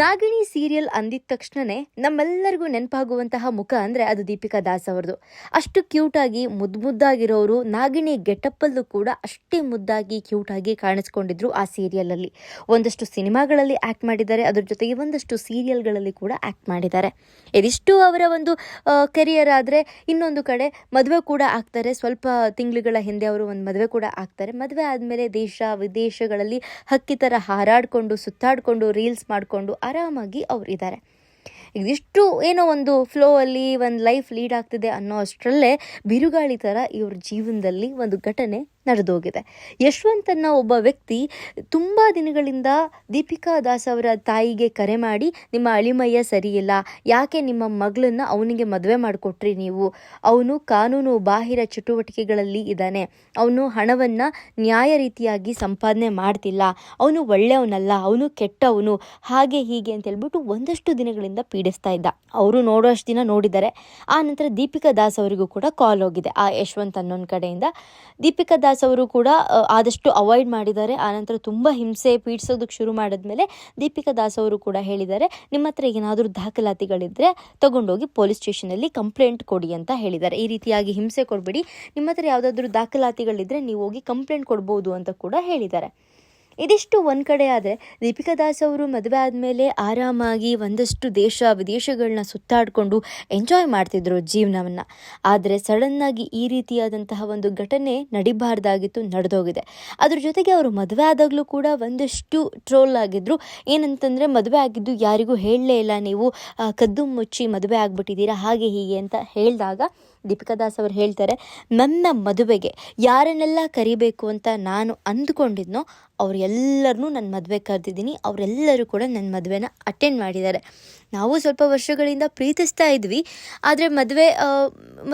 Nagini serial ಅಂದಿದ ತಕ್ಷಣನೇ ನಮ್ಮೆಲ್ಲರಿಗೂ ನೆನಪಾಗುವಂತಹ ಮುಖ ಅಂದರೆ ಅದು ದೀಪಿಕಾ ದಾಸ್ ಅವ್ರದ್ದು ಅಷ್ಟು ಕ್ಯೂಟಾಗಿ ಮುದ್ದು ಮುದ್ದಾಗಿರೋರು ನಾಗಿಣಿ ಗೆಟಪ್ಪಲ್ಲೂ ಕೂಡ ಅಷ್ಟೇ ಮುದ್ದಾಗಿ ಕ್ಯೂಟಾಗಿ ಕಾಣಿಸ್ಕೊಂಡಿದ್ರು ಆ ಸೀರಿಯಲಲ್ಲಿ ಒಂದಷ್ಟು ಸಿನಿಮಾಗಳಲ್ಲಿ ಆ್ಯಕ್ಟ್ ಮಾಡಿದ್ದಾರೆ, ಅದ್ರ ಜೊತೆಗೆ ಒಂದಷ್ಟು ಸೀರಿಯಲ್ಗಳಲ್ಲಿ ಕೂಡ ಆ್ಯಕ್ಟ್ ಮಾಡಿದ್ದಾರೆ. ಇದಿಷ್ಟು ಅವರ ಒಂದು ಕೆರಿಯರ್ ಆದರೆ ಇನ್ನೊಂದು ಕಡೆ ಮದುವೆ ಕೂಡ ಆಗ್ತಾರೆ. ಸ್ವಲ್ಪ ತಿಂಗಳುಗಳ ಹಿಂದೆ ಅವರು ಒಂದು ಮದುವೆ ಕೂಡ ಆಗ್ತಾರೆ. ಮದುವೆ ಆದಮೇಲೆ ದೇಶ ವಿದೇಶಗಳಲ್ಲಿ ಹಕ್ಕಿ ಥರ ಹಾರಾಡಿಕೊಂಡು, ಸುತ್ತಾಡಿಕೊಂಡು ರೀಲ್ಸ್ ಮಾಡಿಕೊಂಡು ಆರಾಮಾಗಿ ಅವ್ರು ಇದ್ದಾರೆ ಇದಿಷ್ಟು ಏನೋ ಒಂದು ಫ್ಲೋ ಅಲ್ಲಿ ಒಂದು ಲೈಫ್ ಲೀಡ್ ಆಗ್ತಿದೆ ಅನ್ನೋ ಅಷ್ಟರಲ್ಲೇ ಬಿರುಗಾಳಿ ಥರ ಇವ್ರ ಜೀವನದಲ್ಲಿ ಒಂದು ಘಟನೆ ನಡೆದೋಗಿದೆ. ಯಶವಂತ್ ಅನ್ನೋ ಒಬ್ಬ ವ್ಯಕ್ತಿ ತುಂಬ ದಿನಗಳಿಂದ ದೀಪಿಕಾ ದಾಸ್ ಅವರ ತಾಯಿಗೆ ಕರೆ ಮಾಡಿ, ನಿಮ್ಮ ಅಳಿಮಯ್ಯ ಸರಿಯಿಲ್ಲ. ಯಾಕೆ ನಿಮ್ಮ ಮಗಳನ್ನ ಅವನಿಗೆ ಮದುವೆ ಮಾಡಿಕೊಟ್ರಿ ನೀವು? ಅವನು ಕಾನೂನು ಬಾಹಿರ ಚಟುವಟಿಕೆಗಳಲ್ಲಿ ಇದ್ದಾನೆ. ಅವನು ಹಣವನ್ನು ನ್ಯಾಯ ರೀತಿಯಾಗಿ ಸಂಪಾದನೆ ಮಾಡ್ತಿಲ್ಲ. ಅವನು ಒಳ್ಳೆಯವನಲ್ಲ. ಅವನು ಕೆಟ್ಟವನು. ಹಾಗೆ ಹೀಗೆ ಅಂತ ಹೇಳ್ಬಿಟ್ಟು ಒಂದಷ್ಟು ದಿನಗಳಿಂದ ಪೀಡಿಸ್ತಾ ಇದ್ದ. ಅವರು ನೋಡೋಷ್ಟು ದಿನ ನೋಡಿದ್ದಾರೆ ಆ ನಂತರ ದೀಪಿಕಾ ದಾಸ್ ಅವರಿಗೂ ಕೂಡ ಕಾಲ್ ಹೋಗಿದೆ. ಆ ಯಶವಂತ್ ಅನ್ನೊಂದು ಕಡೆಯಿಂದ ದೀಪಿಕಾ ದಾಸ್ ಅವರು ಕೂಡ ಆದಷ್ಟು ಅವಾಯ್ಡ್ ಮಾಡಿದ್ದಾರೆ. ಆನಂತರ ತುಂಬ ಹಿಂಸೆ ಪೀಡಿಸೋದಕ್ಕೆ ಶುರು ಮಾಡಿದ್ಮೇಲೆ ದೀಪಿಕಾ ದಾಸ್ ಅವರು ಕೂಡ ಹೇಳಿದ್ದಾರೆ, ನಿಮ್ಮ ಹತ್ರ ಏನಾದರೂ ದಾಖಲಾತಿಗಳಿದ್ದರೆ ತಗೊಂಡೋಗಿ ಪೊಲೀಸ್ ಸ್ಟೇಷನಲ್ಲಿ ಕಂಪ್ಲೇಂಟ್ ಕೊಡಿ ಅಂತ ಹೇಳಿದ್ದಾರೆ. ಈ ರೀತಿಯಾಗಿ ಹಿಂಸೆ ಕೊಡಬೇಡಿ. ನಿಮ್ಮ ಹತ್ರ ಯಾವುದಾದ್ರೂ ದಾಖಲಾತಿಗಳಿದ್ದರೆ ನೀವು ಹೋಗಿ ಕಂಪ್ಲೇಂಟ್ ಕೊಡ್ಬೋದು ಅಂತ ಕೂಡ ಹೇಳಿದ್ದಾರೆ. ಇದಿಷ್ಟು ಒಂದು ಕಡೆ ಆದರೆ ದೀಪಿಕಾ ದಾಸ್ ಅವರು ಮದುವೆ ಆದಮೇಲೆ ಆರಾಮಾಗಿ ಒಂದಷ್ಟು ದೇಶ ವಿದೇಶಗಳನ್ನ ಸುತ್ತಾಡಿಕೊಂಡು ಎಂಜಾಯ್ ಮಾಡ್ತಿದ್ರು ಜೀವನವನ್ನು. ಆದರೆ ಸಡನ್ನಾಗಿ ಈ ರೀತಿಯಾದಂತಹ ಒಂದು ಘಟನೆ ನಡಿಬಾರ್ದಾಗಿತ್ತು, ನಡೆದೋಗಿದೆ. ಅದ್ರ ಜೊತೆಗೆ ಅವರು ಮದುವೆ ಆದಾಗಲೂ ಕೂಡ ಒಂದಷ್ಟು ಟ್ರೋಲ್ ಆಗಿದ್ರು. ಏನಂತಂದರೆ ಮದುವೆ ಆಗಿದ್ದು ಯಾರಿಗೂ ಹೇಳಲೇ ಇಲ್ಲ ನೀವು ಕದ್ದು ಮುಚ್ಚಿ ಮದುವೆ ಆಗಿಬಿಟ್ಟಿದ್ದೀರಾ, ಹಾಗೆ ಹೀಗೆ ಅಂತ ಹೇಳಿದಾಗ ದೀಪಿಕಾ ದಾಸ್ ಅವರು ಹೇಳ್ತಾರೆ, ನನ್ನ ಮದುವೆಗೆ ಯಾರನ್ನೆಲ್ಲ ಕರಿಬೇಕು ಅಂತ ನಾನು ಅಂದುಕೊಂಡಿದ್ನೋ ಅವರೆಲ್ಲರನ್ನೂ ನನ್ನ ಮದುವೆ ಕರೆದಿದ್ದೀನಿ, ಅವರೆಲ್ಲರೂ ಕೂಡ ನನ್ನ ಮದುವೆನ ಅಟೆಂಡ್ ಮಾಡಿದ್ದಾರೆ. ನಾವು ಸ್ವಲ್ಪ ವರ್ಷಗಳಿಂದ ಪ್ರೀತಿಸ್ತಾ ಇದ್ವಿ, ಆದರೆ ಮದುವೆ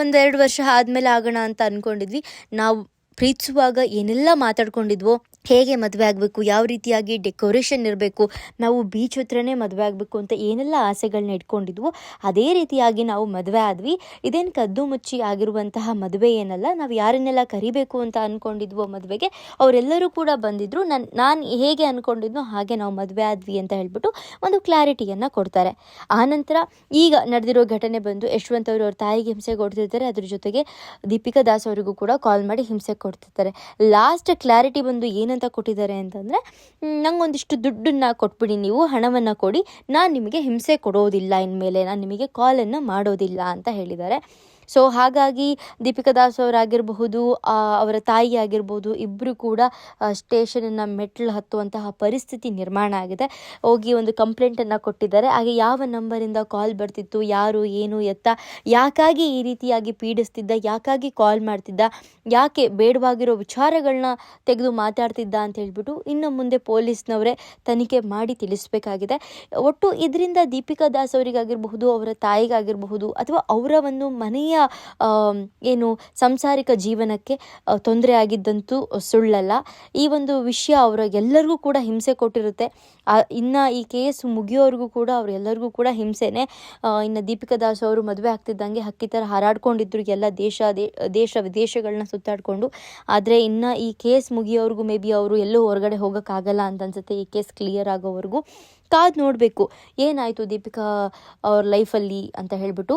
ಒಂದೆರಡು ವರ್ಷ ಆದಮೇಲೆ ಆಗೋಣ ಅಂತ ಅಂದ್ಕೊಂಡಿದ್ವಿ ನಾವು ಪ್ರೀತಿಸುವಾಗ ಏನೆಲ್ಲ ಮಾತಾಡ್ಕೊಂಡಿದ್ವೋ ಹೇಗೆ ಮದುವೆ ಆಗಬೇಕು, ಯಾವ ರೀತಿಯಾಗಿ ಡೆಕೋರೇಷನ್ ಇರಬೇಕು, ನಾವು ಬೀಚ್ ಹತ್ರನೇ ಮದುವೆ ಆಗಬೇಕು ಅಂತ ಏನೆಲ್ಲ ಆಸೆಗಳನ್ನ ಇಟ್ಕೊಂಡಿದ್ವೋ ಅದೇ ರೀತಿಯಾಗಿ ನಾವು ಮದುವೆ ಆದ್ವಿ. ಇದೇನು ಕದ್ದು ಮುಚ್ಚಿ ಆಗಿರುವಂತಹ ಮದುವೆ ಏನಲ್ಲ, ನಾವು ಯಾರನ್ನೆಲ್ಲ ಕರಿಬೇಕು ಅಂತ ಅಂದ್ಕೊಂಡಿದ್ವೋ ಮದುವೆಗೆ, ಅವರೆಲ್ಲರೂ ಕೂಡ ಬಂದಿದ್ರು. ನನ್ನ ನಾನು ಹೇಗೆ ಅಂದ್ಕೊಂಡಿದ್ನೋ ಹಾಗೆ ನಾವು ಮದುವೆ ಆದ್ವಿ ಅಂತ ಹೇಳ್ಬಿಟ್ಟು ಒಂದು ಕ್ಲಾರಿಟಿಯನ್ನು ಕೊಡ್ತಾರೆ. ಆನಂತರ ಈಗ ನಡೆದಿರೋ ಘಟನೆ ಬಂದು ಯಶವಂತ್ ಅವರು ಅವ್ರ ತಾಯಿಗೆ ಹಿಂಸೆ ಕೊಡ್ತಿರ್ತಾರೆ. ಅದ್ರ ಜೊತೆಗೆ ದೀಪಿಕಾ ದಾಸ್ ಅವರಿಗೂ ಕೂಡ ಕಾಲ್ ಮಾಡಿ ಹಿಂಸೆ ಕೊಡ್ತಿರ್ತಾರೆ ಲಾಸ್ಟ್ ಕ್ಲಾರಿಟಿ ಬಂದು ಏನಂತ ಕೊಟ್ಟಿದ್ದಾರೆ ಅಂತಂದರೆ ನಂಗೊಂದಿಷ್ಟು ದುಡ್ಡನ್ನು ಕೊಟ್ಬಿಡಿ ನೀವು, ಹಣವನ್ನು ಕೊಡಿ. ನಾನು ನಿಮಗೆ ಹಿಂಸೆ ಕೊಡೋದಿಲ್ಲ ಇನ್ಮೇಲೆ, ನಾನು ನಿಮಗೆ ಕಾಲನ್ನು ಮಾಡೋದಿಲ್ಲ ಅಂತ ಹೇಳಿದ್ದಾರೆ. ಸೊ ಹಾಗಾಗಿ ದೀಪಿಕಾ ದಾಸ್ ಅವರಾಗಿರಬಹುದು ಅವರ ತಾಯಿ ಆಗಿರ್ಬೋದು ಇಬ್ಬರು ಕೂಡ ಸ್ಟೇಷನನ್ನು ಮೆಟ್ಲು ಹತ್ತುವಂತಹ ಪರಿಸ್ಥಿತಿ ನಿರ್ಮಾಣ ಆಗಿದೆ. ಹೋಗಿ ಒಂದು ಕಂಪ್ಲೇಂಟನ್ನು ಕೊಟ್ಟಿದ್ದಾರೆ. ಹಾಗೆ ಯಾವ ನಂಬರಿಂದ ಕಾಲ್ ಬರ್ತಿತ್ತು, ಯಾರು, ಏನು, ಎತ್ತ, ಯಾಕಾಗಿ ಈ ರೀತಿಯಾಗಿ ಪೀಡಿಸ್ತಿದ್ದ, ಯಾಕಾಗಿ ಕಾಲ್ ಮಾಡ್ತಿದ್ದ, ಯಾಕೆ ಬೇಡವಾಗಿರೋ ವಿಚಾರಗಳನ್ನ ತೆಗೆದು ಮಾತಾಡ್ತಿದ್ದ ಅಂತ ಹೇಳ್ಬಿಟ್ಟು ಇನ್ನು ಮುಂದೆ ಪೊಲೀಸ್ನವರೇ ತನಿಖೆ ಮಾಡಿ ತಿಳಿಸಬೇಕಾಗಿದೆ. ಒಟ್ಟು ಇದರಿಂದ ದೀಪಿಕಾ ದಾಸ್ ಅವರಿಗಾಗಿರಬಹುದು, ಅವರ ತಾಯಿಗಾಗಿರಬಹುದು, ಅಥವಾ ಅವರ ಒಂದು ಮನೆಯ ಏನು ಸಾಂಸಾರಿಕ ಜೀವನಕ್ಕೆ ತೊಂದರೆ ಆಗಿದ್ದಂತೂ ಸುಳ್ಳಲ್ಲ. ಈ ಒಂದು ವಿಷಯ ಅವರ ಎಲ್ಲರಿಗೂ ಕೂಡ ಹಿಂಸೆ ಕೊಟ್ಟಿರುತ್ತೆ. ಇನ್ನು ಈ ಕೇಸ್ ಮುಗಿಯೋವರೆಗೂ ಕೂಡ ಅವರೆಲ್ಲರಿಗೂ ಕೂಡ ಹಿಂಸೆನೇ. ಇನ್ನು ದೀಪಿಕಾ ದಾಸ್ ಅವರು ಮದುವೆ ಆಗ್ತಿದ್ದಂಗೆ ಹಕ್ಕಿ ಥರ ಹಾರಾಡ್ಕೊಂಡಿದ್ರು ಎಲ್ಲ ದೇಶ ದೇಶ ವಿದೇಶಗಳನ್ನ ಸುತ್ತಾಡಿಕೊಂಡು. ಆದರೆ ಇನ್ನು ಈ ಕೇಸ್ ಮುಗಿಯೋವರೆಗೂ ಮೇ ಬಿ ಅವರು ಎಲ್ಲೂ ಹೊರಗಡೆ ಹೋಗೋಕ್ಕಾಗಲ್ಲ ಅಂತ ಅನ್ಸುತ್ತೆ ಈ ಕೇಸ್ ಕ್ಲಿಯರ್ ಆಗೋವರೆಗೂ. ಕಾದು ನೋಡಬೇಕು. ಏನಾಯಿತು ದೀಪಿಕಾ ಅವ್ರ ಲೈಫಲ್ಲಿ ಅಂತ ಹೇಳ್ಬಿಟ್ಟು.